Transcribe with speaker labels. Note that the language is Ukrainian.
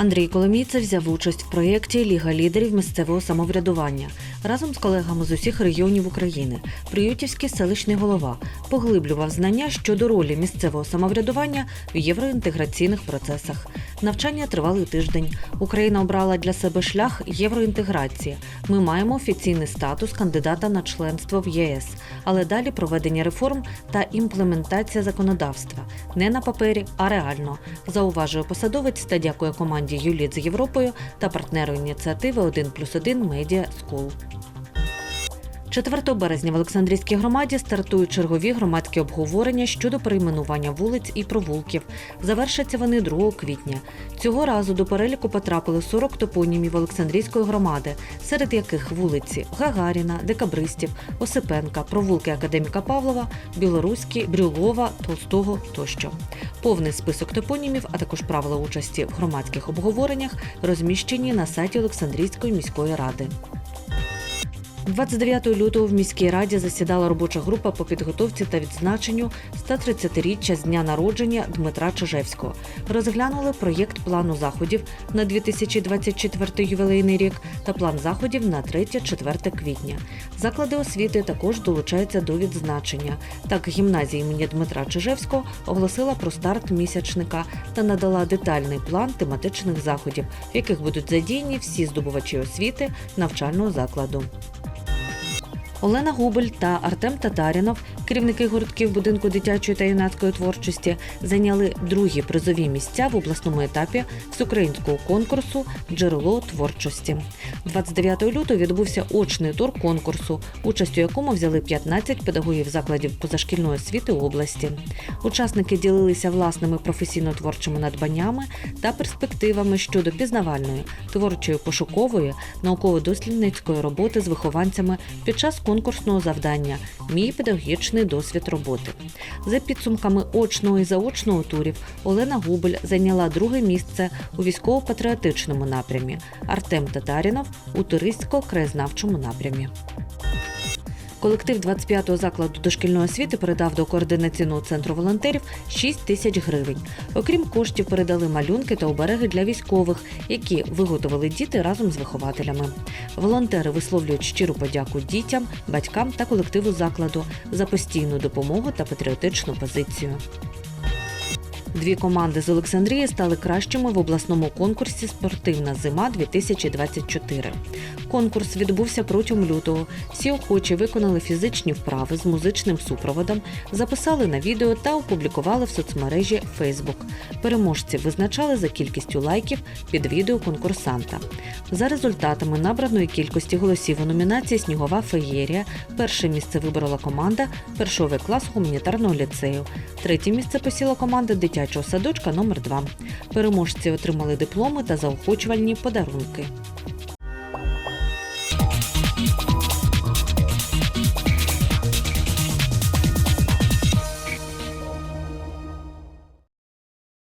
Speaker 1: Андрій Коломійцев взяв участь в проєкті Ліга лідерів місцевого самоврядування разом з колегами з усіх регіонів України. Приютівський селищний голова поглиблював знання щодо ролі місцевого самоврядування в євроінтеграційних процесах. Навчання тривали тиждень. Україна обрала для себе шлях євроінтеграції. Ми маємо офіційний статус кандидата на членство в ЄС, але далі проведення реформ та імплементація законодавства не на папері, а реально, зауважує посадовець та дякує команді Юліт з Європою та партнеру ініціативи 1 плюс 1 Media School. 4 березня в Олександрійській громаді стартують чергові громадські обговорення щодо перейменування вулиць і провулків. Завершаться вони 2 квітня. Цього разу до переліку потрапили 40 топонімів Олександрійської громади, серед яких вулиці Гагаріна, Декабристів, Осипенка, провулки Академіка Павлова, Білоруські, Брюлова, Толстого тощо. Повний список топонімів, а також правила участі в громадських обговореннях розміщені на сайті Олександрійської міської ради. 29 лютого в міській раді засідала робоча група по підготовці та відзначенню 130-річчя з дня народження Дмитра Чижевського. Розглянули проєкт плану заходів на 2024 ювілейний рік та план заходів на 3-4 квітня. Заклади освіти також долучаються до відзначення. Так, гімназія імені Дмитра Чижевського оголосила про старт місячника та надала детальний план тематичних заходів, в яких будуть задіяні всі здобувачі освіти навчального закладу. Олена Губель та Артем Татарінов, керівники гуртків будинку дитячої та юнацької творчості, зайняли другі призові місця в обласному етапі всеукраїнського конкурсу Джерело творчості. 29 лютого відбувся очний тур конкурсу, участь у якому взяли 15 педагогів закладів позашкільної освіти області. Учасники ділилися власними професійно-творчими надбаннями та перспективами щодо пізнавальної, творчої пошукової, науково-дослідницької роботи з вихованцями під час конкурсного завдання Мій педагогічний досвід роботи. За підсумками очного і заочного турів Олена Губель зайняла друге місце у військово-патріотичному напрямі, Артем Татарінов у туристсько-краєзнавчому напрямі. Колектив 25-го закладу дошкільної освіти передав до координаційного центру волонтерів 6 тисяч гривень. Окрім коштів, передали малюнки та обереги для військових, які виготовили діти разом з вихователями. Волонтери висловлюють щиру подяку дітям, батькам та колективу закладу за постійну допомогу та патріотичну позицію. Дві команди з Олександрії стали кращими в обласному конкурсі Спортивна зима 2024 Конкурс відбувся протягом лютого. Всі охочі виконали фізичні вправи з музичним супроводом, записали на відео та опублікували в соцмережі Facebook. Переможці визначали за кількістю лайків під відео конкурсанта. За результатами набраної кількості голосів у номінації Снігова феєрія перше місце виборола команда першого В клас гуманітарного ліцею. Третє місце посіла команда дитячого садочка номер 2 Переможці отримали дипломи та заохочувальні подарунки.